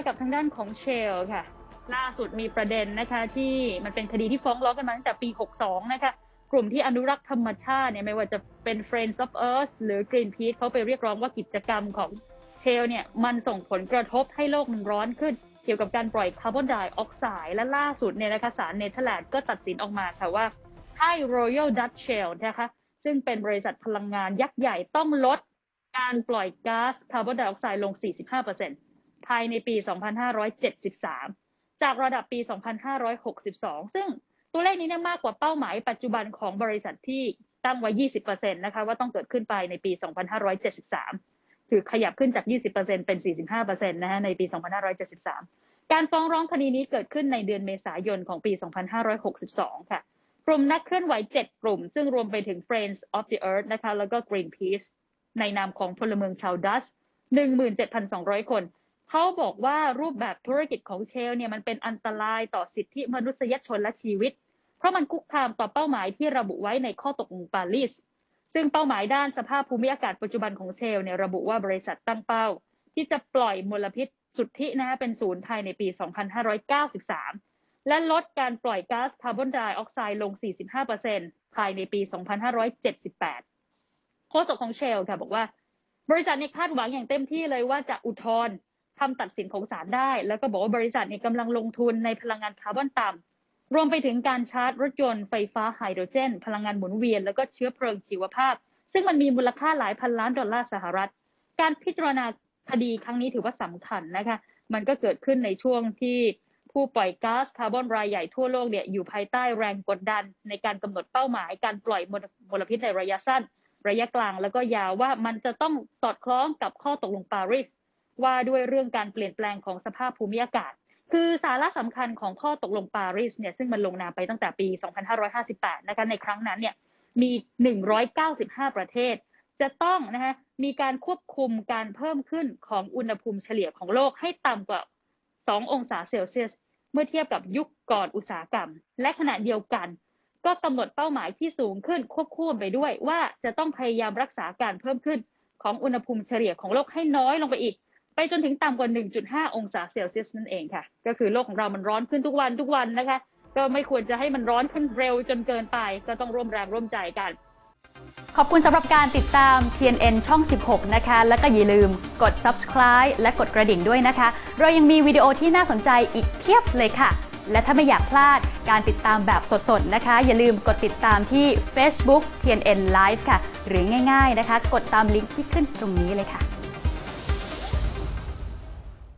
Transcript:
กับทางด้านของเชลค่ะ ล่าสุดมีประเด็นนะคะ ที่มันเป็นคดีที่ฟ้องร้องกันมาตั้งแต่ปี 62 นะคะ กลุ่มที่อนุรักษ์ธรรมชาติเนี่ยไม่ว่าจะเป็น Friends of Earth หรือ Greenpeace เขาไปเรียกร้องว่ากิจกรรมของเชลเนี่ย มันส่งผลกระทบให้โลกมันร้อนขึ้น เกี่ยวกับการปล่อยคาร์บอนไดออกไซด์และล่าสุดเนี่ยนะคะศาลเนเธอร์แลนด์ก็ตัดสินออกมาค่ะว่าให้ Royal Dutch Shell นะคะซึ่งเป็นบริษัทพลังงานยักษ์ใหญ่ต้องลดการปล่อยก๊าซคาร์บอนไดออกไซด์ลง 45% ภายในปี 2573 จากระดับปี 2562 ซึ่งตัวเลขนี้เนี่ยมากกว่าเป้าหมายปัจจุบันของบริษัทที่ตั้งไว้ 20%นะคะ ว่าต้องเกิดขึ้นไปในปี 2573คือขยับขึ้นจาก 20%เป็น 45%นะฮะ ในปี 2573 การฟ้องร้องคดีนี้เกิดขึ้นในเดือนเมษายนของปี 2562 ค่ะ กลุ่มนักเคลื่อนไหว 7 กลุ่ม ซึ่งรวมไปถึง Friends of the Earth นะคะ แล้วก็ Greenpeace ในนามของพลเมืองชาวดัช 17,200 คน เขาบอกว่ารูปแบบธุรกิจของเชลเนี่ยมันเป็นอันตรายต่อสิทธิมนุษยชนและชีวิต เพราะมันคุกคามต่อเป้าหมายที่ระบุไว้ในข้อตกลงปารีสซึ่งเป้าหมายด้านสภาพภูมิอากาศปัจจุบันของเชลเนี่ยระบุว่าบริษัทตั้งเป้า ที่จะปล่อยมลพิษสุทธินะฮะเป็นศูนย์ภายในปี 2593 และลดการปล่อยก๊าซคาร์บอนไดออกไซด์ลง 45%ภายในปี 2578 โฆษกของเชลค่ะบอกว่า บริษัทนี่ยคาดหวังอย่างเต็มที่เลยว่าจะอุทธรณ์ คำตัดสินของศาลได้ แล้วก็บอกว่าบริษัทเนี่ยกำลังลงทุนในพลังงานคาร์บอนต่ำรวมไปถึงการชาร์จรถยนต์ไฟฟ้าไฮโดรเจน พลังงานหมุนเวียน แล้วก็เชื้อเพลิงชีวภาพ ซึ่งมันมีมูลค่าหลายพันล้านดอลลาร์สหรัฐ การพิจารณาคดีครั้งนี้ถือว่าสำคัญนะคะ มันก็เกิดขึ้นในช่วงที่ผู้ปล่อยก๊าซคาร์บอนรายใหญ่ทั่วโลกเนี่ยอยู่ภายใต้แรงกดดัน ในการกำหนดเป้าหมาย การปล่อยมลพิษในระยะสั้น ระยะกลางแล้วก็ยาวว่ามันจะต้องสอดคล้องกับข้อตกลงปารีส ว่าด้วยเรื่องการเปลี่ยนแปลงของสภาพภูมิอากาศ คือสาระสำคัญของข้อตกลงปารีสเนี่ยซึ่งมันลงนามไปตั้งแต่ปี 2558 นะคะในครั้งนั้นเนี่ยมี 195 ประเทศ จะต้องนะคะมีการควบคุมการเพิ่มขึ้นของอุณหภูมิเฉลี่ยของโลกให้ต่ำกว่า 2 องศาเซลเซียส เมื่อเทียบกับยุคก่อนอุตสาหกรรม และขณะเดียวกัน ก็กำหนดเป้าหมายที่สูงขึ้นควบคู่ไปด้วยว่าจะต้องพยายามรักษาการเพิ่มขึ้นของอุณหภูมิเฉลี่ยของโลกให้น้อยลงไปอีก จนถึงต่ำกว่า 1.5 องศาเซลเซียสนั่นเองค่ะ ก็คือโลกของเรามันร้อนขึ้นทุกวันทุกวันนะคะ ก็ไม่ควรจะให้มันร้อนขึ้นเร็วจนเกินไป ก็ต้องร่วมแรงร่วมใจกัน ขอบคุณสำหรับการติดตาม TNN ช่อง 16 นะคะ แล้วก็อย่าลืมกด subscribe และกดกระดิ่งด้วยนะคะ เรายังมีวิดีโอที่น่าสนใจอีกเพียบเลยค่ะ และถ้าไม่อยากพลาดการติดตามแบบสดๆนะคะ อย่าลืมกดติดตามที่ Facebook TNN Live ค่ะ หรือง่าย ๆนะคะ กดตามลิงก์ที่ขึ้นตรงนี้เลยค่ะ